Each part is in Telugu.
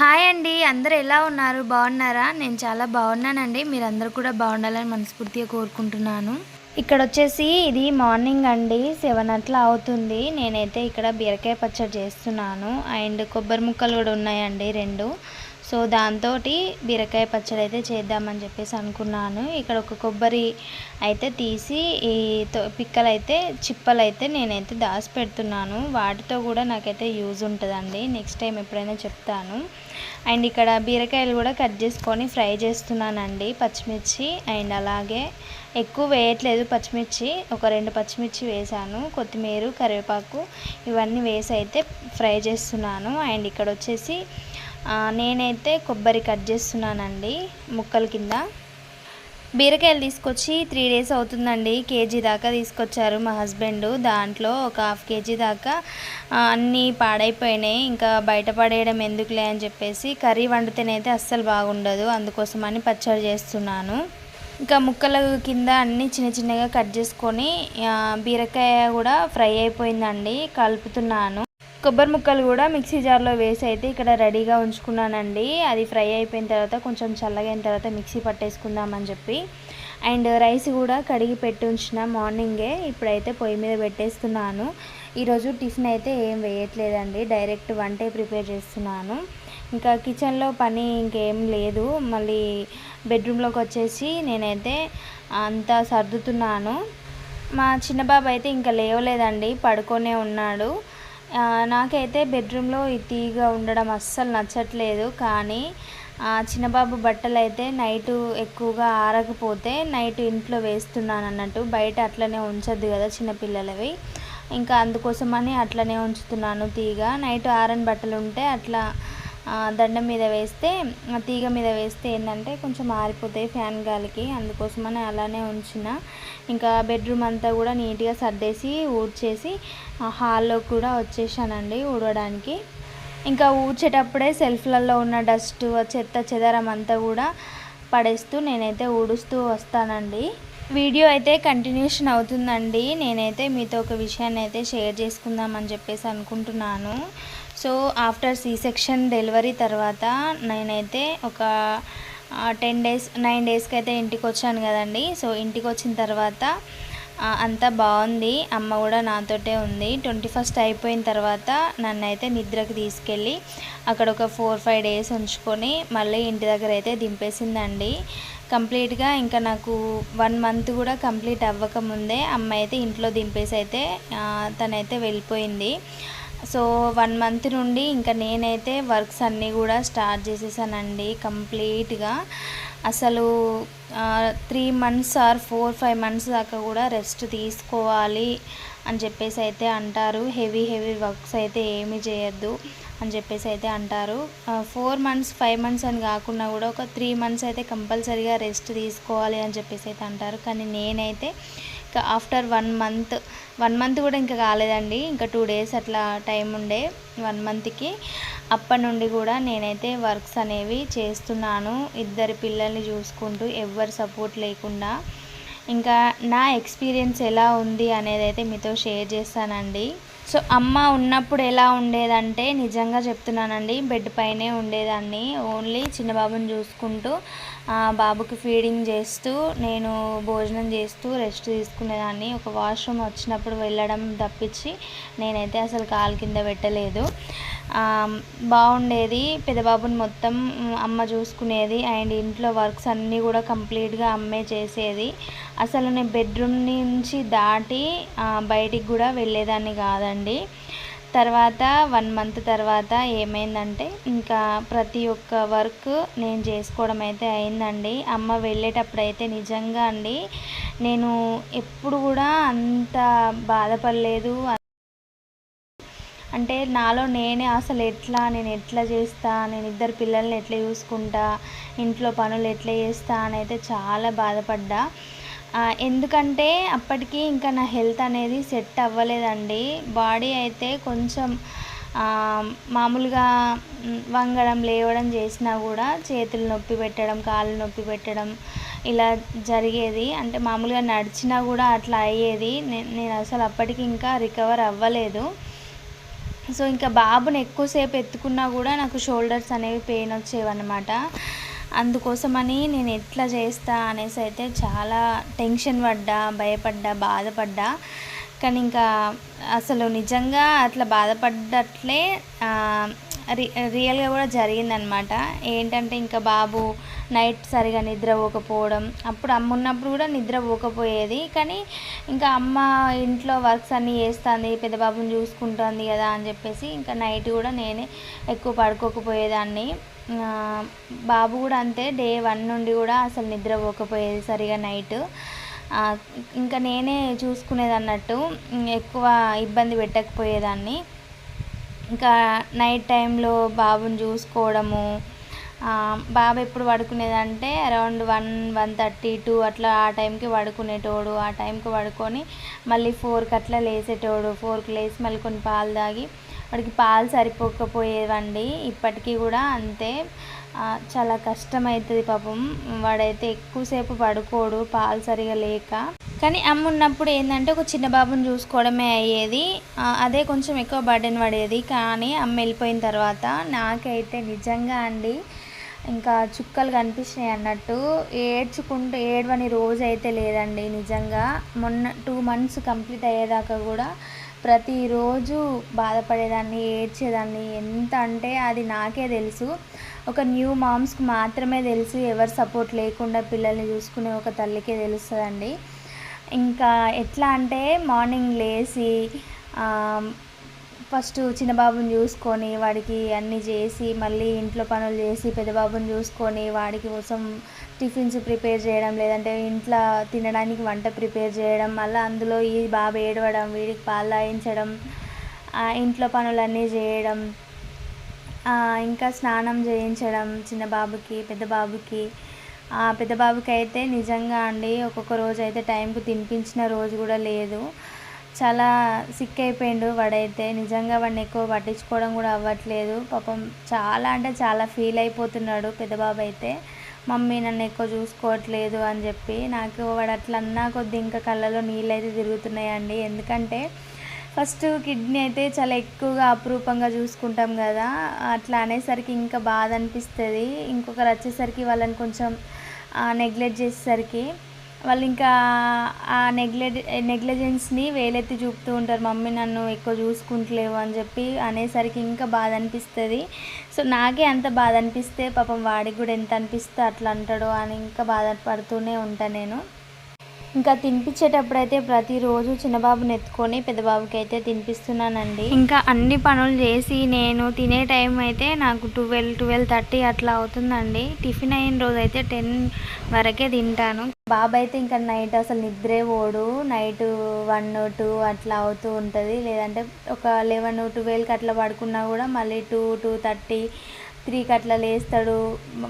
హాయ్ అండి అందరు ఎలా ఉన్నారు? బాగున్నారా? నేను చాలా బాగున్నానండి. మీరందరూ కూడా బాగుండాలని మనస్ఫూర్తిగా కోరుకుంటున్నాను. ఇక్కడ వచ్చేసి ఇది మార్నింగ్ అండి. సెవెన్ అట్లా అవుతుంది. నేనైతే ఇక్కడ బీరకాయ పచ్చడి చేస్తున్నాను. అండ్ కొబ్బరి ముక్కలు కూడా ఉన్నాయండి రెండు. సో దాంతో బీరకాయ పచ్చడి అయితే చేద్దామని చెప్పేసి అనుకున్నాను. ఇక్కడ ఒక కొబ్బరి అయితే తీసి ఈ పిక్కలు అయితే చిప్పలు అయితే నేనైతే దాచి పెడుతున్నాను. వాటితో కూడా నాకైతే యూజ్ ఉంటుందండి. నెక్స్ట్ టైం ఎప్పుడైనా చెప్తాను. అండ్ ఇక్కడ బీరకాయలు కూడా కట్ చేసుకొని ఫ్రై చేస్తున్నానండి పచ్చిమిర్చి. అండ్ అలాగే ఎక్కువ వేయట్లేదు పచ్చిమిర్చి. ఒక రెండు పచ్చిమిర్చి వేసాను. కొత్తిమీర కరివేపాకు ఇవన్నీ వేసి అయితే ఫ్రై చేస్తున్నాను. అండ్ ఇక్కడ వచ్చేసి నేనైతే కొబ్బరి కట్ చేస్తున్నానండి ముక్కల కింద. బీరకాయలు తీసుకొచ్చి త్రీ డేస్ అవుతుందండి. కేజీ దాకా తీసుకొచ్చారు మా హస్బెండ్. దాంట్లో ఒక హాఫ్ కేజీ దాకా అన్నీ పాడైపోయినాయి. ఇంకా బయట పడేయడం ఎందుకులే అని చెప్పేసి కర్రీ వండితేనైతే అస్సలు బాగుండదు. అందుకోసమని పచ్చడి చేస్తున్నాను. ఇంకా ముక్కల కింద అన్నీ చిన్న చిన్నగా కట్ చేసుకొని బీరకాయ కూడా ఫ్రై అయిపోయిందండి. కలుపుతున్నాను. కొబ్బరి ముక్కలు కూడా మిక్సీ జార్లో వేసి అయితే ఇక్కడ రెడీగా ఉంచుకున్నానండి. అది ఫ్రై అయిపోయిన తర్వాత కొంచెం చల్లగైన తర్వాత మిక్సీ పట్టేసుకుందామని చెప్పి. అండ్ రైస్ కూడా కడిగి పెట్టి ఉంచిన మార్నింగే ఇప్పుడైతే పొయ్యి మీద పెట్టేస్తున్నాను. ఈరోజు టిఫిన్ అయితే ఏం వేయట్లేదండి. డైరెక్ట్ వంటే ప్రిపేర్ చేస్తున్నాను. ఇంకా కిచెన్లో పని ఇంకేం లేదు. మళ్ళీ బెడ్రూమ్లోకి వచ్చేసి నేనైతే అంతా సర్దుతున్నాను. మా చిన్న బాబు అయితే ఇంకా లేవలేదండి. పడుకొనే ఉన్నాడు. నాకైతే బెడ్రూమ్లో ఈ తీగ ఉండడం అస్సలు నచ్చట్లేదు. కానీ చిన్నబాబు బట్టలు అయితే నైటు ఎక్కువగా ఆరకపోతే నైట్ ఇంట్లో వేస్తున్నాను అన్నట్టు బయట అట్లనే ఉంచద్దు కదా చిన్నపిల్లలవి. ఇంకా అందుకోసమని అట్లనే ఉంచుతున్నాను తీగ నైట్ ఆరని బట్టలు ఉంటే అట్లా దండం మీద వేస్తే తీగ మీద వేస్తే ఏంటంటే కొంచెం ఆరిపోతాయి ఫ్యాన్ గాలికి. అందుకోసమని అలానే ఉంచిన. ఇంకా బెడ్రూమ్ అంతా కూడా నీట్గా సర్దేసి ఊడ్చేసి హాల్లో కూడా వచ్చేసానండి ఊడడానికి ఇంకా ఊడ్చేటప్పుడే సెల్ఫ్లలో ఉన్న డస్ట్ చెత్త చెదరం అంతా కూడా పడేస్తూ నేనైతే ఊడుస్తూ వస్తానండి. వీడియో అయితే కంటిన్యూషన్ అవుతుందండి. నేనైతే మీతో ఒక విషయాన్ని అయితే షేర్ చేసుకుందామని చెప్పేసి అనుకుంటున్నాను. So after C section delivery తర్వాత నేనైతే ఒక టెన్ డేస్ నైన్ డేస్కి అయితే ఇంటికి వచ్చాను కదండి. సో ఇంటికి వచ్చిన తర్వాత అంతా బాగుంది. అమ్మ కూడా నాతోటే ఉంది. ట్వంటీ ఫస్ట్ అయిపోయిన తర్వాత నన్ను అయితే నిద్రకి తీసుకెళ్ళి అక్కడ ఒక ఫోర్ ఫైవ్ డేస్ ఉంచుకొని మళ్ళీ ఇంటి దగ్గర అయితే దింపేసిందండి. కంప్లీట్గా ఇంకా నాకు వన్ మంత్ కూడా కంప్లీట్ అవ్వకముందే అమ్మ అయితే ఇంట్లో దింపేసి అయితే తనైతే వెళ్ళిపోయింది. సో వన్ మంత్ నుండి ఇంకా నేనైతే వర్క్స్ అన్నీ కూడా స్టార్ట్ చేసేసానండి కంప్లీట్గా. అసలు three months or four five months దాకా కూడా రెస్ట్ తీసుకోవాలి అని చెప్పేసి అయితే అంటారు. హెవీ హెవీ వర్క్స్ అయితే ఏమి చేయొద్దు అని చెప్పేసి అయితే అంటారు. ఫోర్ మంత్స్ ఫైవ్ మంత్స్ అని కాకుండా కూడా ఒక త్రీ మంత్స్ అయితే కంపల్సరీగా రెస్ట్ తీసుకోవాలి అని చెప్పేసి అయితే అంటారు. కానీ నేనైతే after one month one month కూడా ఇంకా కాలేదండి. ఇంకా టూ డేస్ అట్లా టైం ఉండే వన్ మంత్కి అప్పటి నుండి కూడా నేనైతే వర్క్స్ అనేవి చేస్తున్నాను. ఇద్దరు పిల్లల్ని చూసుకుంటూ ఎవ్వరు సపోర్ట్ లేకుండా. ఇంకా నా ఎక్స్పీరియన్స్ ఎలా ఉంది అనేది అయితే మీతో షేర్ చేస్తానండి. సో అమ్మ ఉన్నప్పుడు ఎలా ఉండేదంటే నిజంగా చెప్తున్నానండి బెడ్ పైనే ఉండేదాన్ని. ఓన్లీ చిన్న బాబుని చూసుకుంటూ బాబుకి ఫీడింగ్ చేస్తూ నేను భోజనం చేస్తూ రెస్ట్ తీసుకునేదాన్ని. ఒక వాష్రూమ్ వచ్చినప్పుడు వెళ్ళడం తప్పించి నేనైతే అసలు కాలు కింద పెట్టలేదు. బాగుండేది పెద్దబాబుని మొత్తం అమ్మ చూసుకునేది అండ్ ఇంట్లో వర్క్స్ అన్నీ కూడా కంప్లీట్గా అమ్మే చేసేది. అసలు నేను బెడ్రూమ్ నుంచి దాటి బయటికి కూడా వెళ్ళేదాన్ని కాదండి. తర్వాత వన్ మంత్ తర్వాత ఏమైందంటే ఇంకా ప్రతి ఒక్క వర్క్ నేను చేసుకోవడం అయితే అయిందండి. అమ్మ వెళ్ళేటప్పుడు అయితే నిజంగా అండి నేను ఎప్పుడు కూడా అంత బాధపడలేదు. అంటే నాలో నేనే అసలు ఎట్లా నేను ఎట్లా చేస్తా నేను ఇద్దరు పిల్లల్ని ఎట్లా చూసుకుంటా ఇంట్లో పనులు ఎట్లా చేస్తా అని అయితే చాలా బాధపడ్డా. ఎందుకంటే అప్పటికి ఇంకా నా హెల్త్ అనేది సెట్ అవ్వలేదండి. బాడీ అయితే కొంచెం మామూలుగా వంగడం లేవడం చేసినా కూడా చేతులు నొప్పి పెట్టడం కాళ్ళు నొప్పి పెట్టడం ఇలా జరిగేది. అంటే మామూలుగా నడిచినా కూడా అట్లా అయ్యేది. నేను అసలు అప్పటికి ఇంకా రికవర్ అవ్వలేదు. సో ఇంకా బాబుని ఎక్కువసేపు ఎత్తుకున్నా కూడా నాకు షోల్డర్స్ అనేవి పెయిన్ వచ్చేవన్నమాట. అందుకోసమని నేను ఎట్లా చేస్తా అనేసి అయితే చాలా టెన్షన్ పడ్డా భయపడ్డా బాధపడ్డా. కానీ ఇంకా అసలు నిజంగా అట్లా బాధపడ్డట్లే రి రియల్గా కూడా జరిగిందనమాట ఏంటంటే ఇంకా బాబు నైట్ సరిగా నిద్ర పోకపోవడం అప్పుడు అమ్మ ఉన్నప్పుడు కూడా నిద్ర పోకపోయేది. కానీ ఇంకా అమ్మ ఇంట్లో వర్క్స్ అన్నీ చేస్తుంది పెద్ద బాబుని చూసుకుంటుంది కదా అని చెప్పేసి ఇంకా నైట్ కూడా నేనే ఎక్కువ పడుకోకపోయేదాన్ని. బాబు కూడా అంతే డే వన్ నుండి కూడా అసలు నిద్ర పోకపోయేది సరిగా నైట్. ఇంకా నేనే చూసుకునేది అన్నట్టు ఎక్కువ ఇబ్బంది పెట్టకపోయేదాన్ని. ఇంకా నైట్ టైంలో బాబుని చూసుకోవడము బాబు ఎప్పుడు పడుకునేదంటే around one one thirty two అట్లా ఆ టైంకి పడుకునేటోడు. ఆ టైంకి పడుకొని మళ్ళీ ఫోర్కి అట్లా లేసేటోడు. ఫోర్కి లేచి మళ్ళీ కొన్ని పాలు తాగి వాడికి పాలు సరిపోకపోయేవండి. ఇప్పటికీ కూడా అంతే. చాలా కష్టమవుతుంది పాపం. వాడైతే ఎక్కువసేపు పడుకోడు పాలు సరిగా లేక. కానీ అమ్మ ఉన్నప్పుడు ఏంటంటే ఒక చిన్న బాబుని చూసుకోవడమే అయ్యేది. అదే కొంచెం ఎక్కువ బర్డెన్ పడేది. కానీ అమ్మ వెళ్ళిపోయిన తర్వాత నాకైతే నిజంగా అండి ఇంకా చుక్కలు కనిపించినాయి అన్నట్టు. ఏడ్చుకుంటూ ఏడవని రోజు అయితే లేదండి నిజంగా. మొన్న టూ మంత్స్ కంప్లీట్ అయ్యేదాకా కూడా ప్రతిరోజు బాధపడేదాన్ని ఏడ్చేదాన్ని. ఎంత అంటే అది నాకే తెలుసు. ఒక న్యూ మామ్స్కి మాత్రమే తెలుసు ఎవరు సపోర్ట్ లేకుండా పిల్లల్ని చూసుకునే ఒక తల్లికే తెలుస్తుందండి. ఇంకా ఎట్లా అంటే మార్నింగ్ లేచి ఫస్ట్ చిన్న బాబుని చూసుకొని వాడికి అన్నీ చేసి మళ్ళీ ఇంట్లో పనులు చేసి పెద్ద బాబుని చూసుకొని వాడికి కోసం టిఫిన్స్ ప్రిపేర్ చేయడం లేదంటే ఇంట్లో తినడానికి వంట ప్రిపేర్ చేయడం మళ్ళీ అందులో ఈ బాబు ఏడవడం వీడికి పాలు తాగించడం ఇంట్లో పనులన్నీ చేయడం ఇంకా స్నానం చేయించడం చిన్న బాబుకి పెద్ద బాబుకి. ఆ, పెద్ద బాబుకి అయితే నిజంగా అండి ఒక్కొక్క రోజు అయితే టైంకి తినిపించిన రోజు కూడా లేదు. చాలా సిక్ అయిపోయిండు వాడైతే. నిజంగా వాడిని ఎక్కువ పట్టించుకోవడం కూడా అవ్వట్లేదు. పాపం చాలా అంటే చాలా ఫీల్ అయిపోతున్నాడు పెద్ద బాబు అయితే మమ్మీ నన్ను ఎక్కువ చూసుకోవట్లేదు అని చెప్పి. నాకు వాడు అట్లా అన్నా కొద్ది ఇంకా కళ్ళలో నీళ్ళు అయితే తిరుగుతున్నాయండి. ఎందుకంటే ఫస్ట్ కిడ్నీ అయితే చాలా ఎక్కువగా అపురూపంగా చూసుకుంటాం కదా. అట్లా అనేసరికి ఇంకా బాధ అనిపిస్తుంది. ఇంకొకరు వచ్చేసరికి వాళ్ళని కొంచెం నెగ్లెక్ట్ చేసేసరికి వాళ్ళు ఇంకా ఆ నెగ్లెట్ నెగ్లిజెన్స్ని వేలెత్తి చూపుతూ ఉంటారు. మమ్మీ నన్ను ఎక్కువ చూసుకుంటలేవు అని చెప్పి అనేసరికి ఇంకా బాధ అనిపిస్తుంది. సో నాకే అంత బాధ అనిపిస్తే పాపం వాడికి కూడా ఎంత అనిపిస్తే అట్లా అంటాడో అని ఇంకా బాధపడుతూనే ఉంటాను నేను. ఇంకా తినిపించేటప్పుడు అయితే ప్రతిరోజు చిన్నబాబుని ఎత్తుకొని పెద్దబాబుకి అయితే తినిపిస్తున్నానండి. ఇంకా అన్ని పనులు చేసి నేను తినే టైం అయితే నాకు ట్వెల్వ్ ట్వెల్వ్ థర్టీ అట్లా అవుతుందండి. టిఫిన్ అయిన రోజు అయితే టెన్ వరకే తింటాను. బాబు అయితే ఇంకా నైట్ అసలు నిద్రే పోడు. నైట్ వన్ టూ అట్లా అవుతూ ఉంటుంది. లేదంటే ఒక లెవెన్ ట్వెల్వ్కి అట్లా పడుకున్నా కూడా మళ్ళీ టూ టూ థర్టీ త్రీకి అట్లా లేస్తాడు.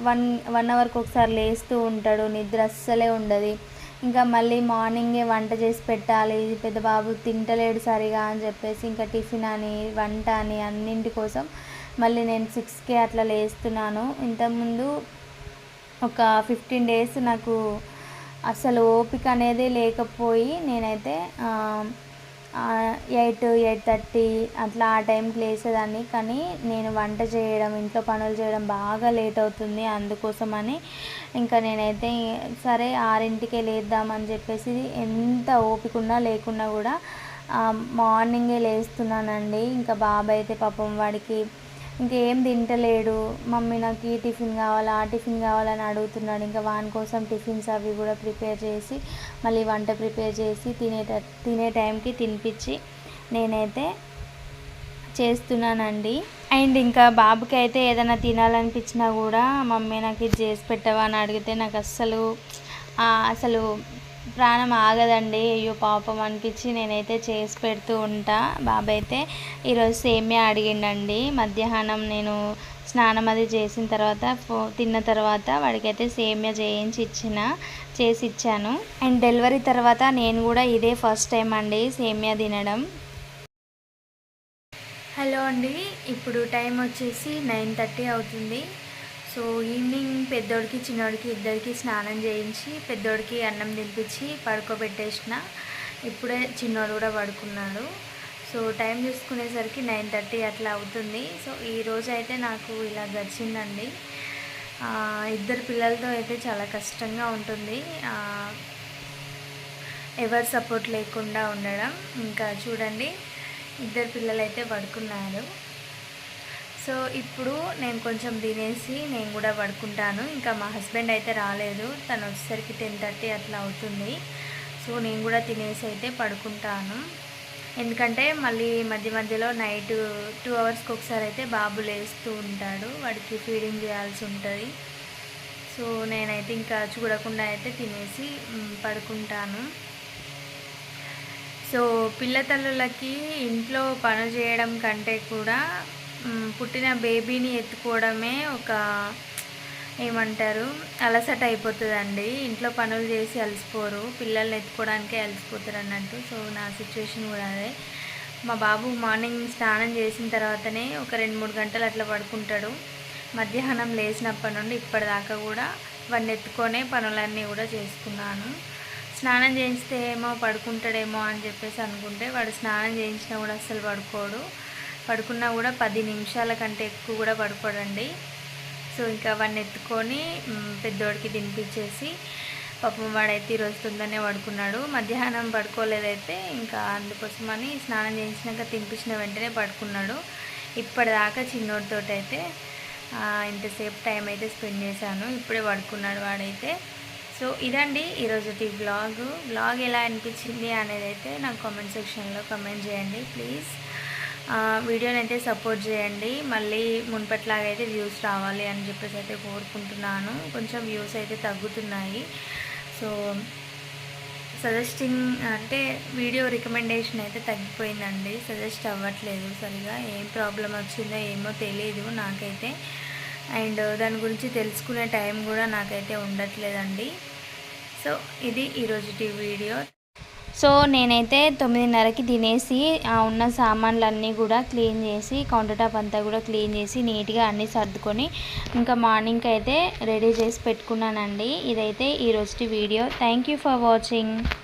వన్ వన్ అవర్కి ఒకసారి లేస్తూ ఉంటాడు. నిద్ర అస్సలే ఉండదు. ఇంకా మళ్ళీ మార్నింగే వంట చేసి పెట్టాలి. పెద్ద బాబు తింటలేడు సరిగా అని చెప్పేసి ఇంకా టిఫిన్ అని వంట అని అన్నింటి కోసం మళ్ళీ నేను సిక్స్కే అట్లా లేస్తున్నాను. ఇంతకుముందు ఒక ఫిఫ్టీన్ డేస్ నాకు అసలు ఓపిక అనేది లేకపోయి నేనైతే ఎయిట్ ఎయిట్ థర్టీ అట్లా ఆ టైంకి లేసేదాన్ని. కానీ నేను వంట చేయడం ఇంట్లో పనులు చేయడం బాగా లేట్ అవుతుంది అందుకోసమని ఇంకా నేనైతే సరే ఆరింటికే లేద్దామని చెప్పేసి ఎంత ఓపికన్నా లేకున్నా కూడా మార్నింగే లేస్తున్నానండి. ఇంకా బాబాయ్ అయితే పాపం వాడికి ఇంకేం తింటలేడు. మమ్మీ నాకు ఈ టిఫిన్ కావాలా? ఆ టిఫిన్ కావాలని అడుగుతున్నాడు. ఇంకా వాని కోసం టిఫిన్స్ అవి కూడా ప్రిపేర్ చేసి మళ్ళీ వంట ప్రిపేర్ చేసి తినేట తినే టైంకి తినిపించి నేనైతే చేస్తున్నానండి. అండ్ ఇంకా బాబుకి అయితే ఏదైనా తినాలనిపించినా కూడా మమ్మీ నాకు ఇది చేసి పెట్టవా? అని అడిగితే నాకు అస్సలు అసలు ప్రాణం ఆగదండి. అయ్యో పాపం అనిపించి నేనైతే చేసి పెడుతూ ఉంటా. బాబాయ్ అయితే ఈరోజు సేమియా అడిగిండండి. మధ్యాహ్నం నేను స్నానం అది చేసిన తర్వాత ఫో- తిన్న తర్వాత వాడికైతే సేమియా చేయించి ఇచ్చిన చేసి ఇచ్చాను. అండ్ డెలివరీ తర్వాత నేను కూడా ఇదే ఫస్ట్ టైం అండి సేమియా తినడం. హలో అండి. ఇప్పుడు టైం వచ్చేసి నైన్ థర్టీ అవుతుంది. సో ఈవినింగ్ పెద్దోడికి చిన్నోడికి ఇద్దరికి స్నానం చేయించి పెద్దోడికి అన్నం తినిపించి పడుకోబెట్టేసిన. ఇప్పుడే చిన్నోడు కూడా పడుకున్నాడు. సో టైం చూసుకునేసరికి నైన్ థర్టీ అట్లా అవుతుంది. సో ఈరోజు అయితే నాకు ఇలా గడిచిందండి. ఇద్దరు పిల్లలతో అయితే చాలా కష్టంగా ఉంటుంది. ఎవరు ఎవరి సపోర్ట్ లేకుండా ఉండడం. ఇంకా చూడండి ఇద్దరు పిల్లలు అయితే పడుకున్నారు. సో ఇప్పుడు నేను కొంచెం తినేసి నేను కూడా పడుకుంటాను. ఇంకా మా హస్బెండ్ అయితే రాలేదు. తను వచ్చేసరికి టెన్ థర్టీ అట్లా అవుతుంది. సో నేను కూడా తినేసి అయితే పడుకుంటాను. ఎందుకంటే మళ్ళీ మధ్య మధ్యలో నైట్ టూ అవర్స్కి ఒకసారి అయితే బాబు లేస్తూ ఉంటాడు. వాడికి ఫీడింగ్ చేయాల్సి ఉంటుంది. సో నేనైతే ఇంకా చూడకుండా అయితే తినేసి పడుకుంటాను. సో పిల్లతల్లులకి ఇంట్లో పని చేయడం కంటే కూడా పుట్టిన బేబీని ఎత్తుకోవడమే ఒక ఏమంటారు అలసట అయిపోతుందండి. ఇంట్లో పనులు చేసి అలసిపోరు పిల్లల్ని ఎత్తుకోవడానికే అలసిపోతారు అన్నట్టు సో నా సిచ్యువేషన్ కూడా అదే. మా బాబు మార్నింగ్ స్నానం చేసిన తర్వాతనే ఒక రెండు మూడు గంటలు అట్లా పడుకుంటాడు. మధ్యాహ్నం లేచినప్పటి నుండి ఇప్పటిదాకా కూడా వాడిని ఎత్తుకొనే పనులన్నీ కూడా చేసుకున్నాను. స్నానం చేయిస్తే ఏమో పడుకుంటాడేమో అని చెప్పేసి అనుకుంటే వాడు స్నానం చేయించినా కూడా అస్సలు పడుకోడు. పడుకున్నా కూడా పది నిమిషాల కంటే ఎక్కువ కూడా పడుకోడండి. సో ఇంకా వాడిని ఎత్తుకొని పెద్దోడికి తినిపించేసి పాపం వాడైతే ఈరోజు తొందరనే పడుకున్నాడు. మధ్యాహ్నం పడుకోలేదైతే ఇంకా అందుకోసమని స్నానం చేయించినాక తినిపించిన వెంటనే పడుకున్నాడు. ఇప్పటిదాకా చిన్నోడితో అయితే ఇంతసేపు టైం అయితే స్పెండ్ చేశాను. ఇప్పుడే పడుకున్నాడు వాడైతే. సో ఇదండి ఈరోజుటి బ్లాగ్ బ్లాగ్ ఎలా అనిపించింది అనేది అయితే నాకు కామెంట్ సెక్షన్లో కమెంట్ చేయండి ప్లీజ్. వీడియోని అయితే సపోర్ట్ చేయండి. మళ్ళీ మున్పట్లాగా అయితే వ్యూస్ రావాలి అని చెప్పేసి అయితే కోరుకుంటున్నాను. కొంచెం వ్యూస్ అయితే తగ్గుతున్నాయి. సో సజెస్టింగ్ అంటే వీడియో రికమెండేషన్ అయితే తగ్గిపోయిందండి. సజెస్ట్ అవ్వట్లేదు సరిగా. ఏం ప్రాబ్లం వచ్చిందో ఏమో తెలియదు నాకైతే. అండ్ దాని గురించి తెలుసుకునే టైం కూడా నాకైతే ఉండట్లేదండి. సో ఇది ఈరోజుటి వీడియో. సో నేనైతే తొమ్మిదిన్నరకి తినేసి ఆ ఉన్న సామాన్లన్నీ కూడా క్లీన్ చేసి కౌంటర్ టాప్ అంతా కూడా క్లీన్ చేసి నీట్గా అన్నీ సర్దుకొని ఇంకా మార్నింగ్కి అయితే రెడీ చేసి పెట్టుకున్నానండి. ఇదైతే ఈరోజుటి video. Thank you for watching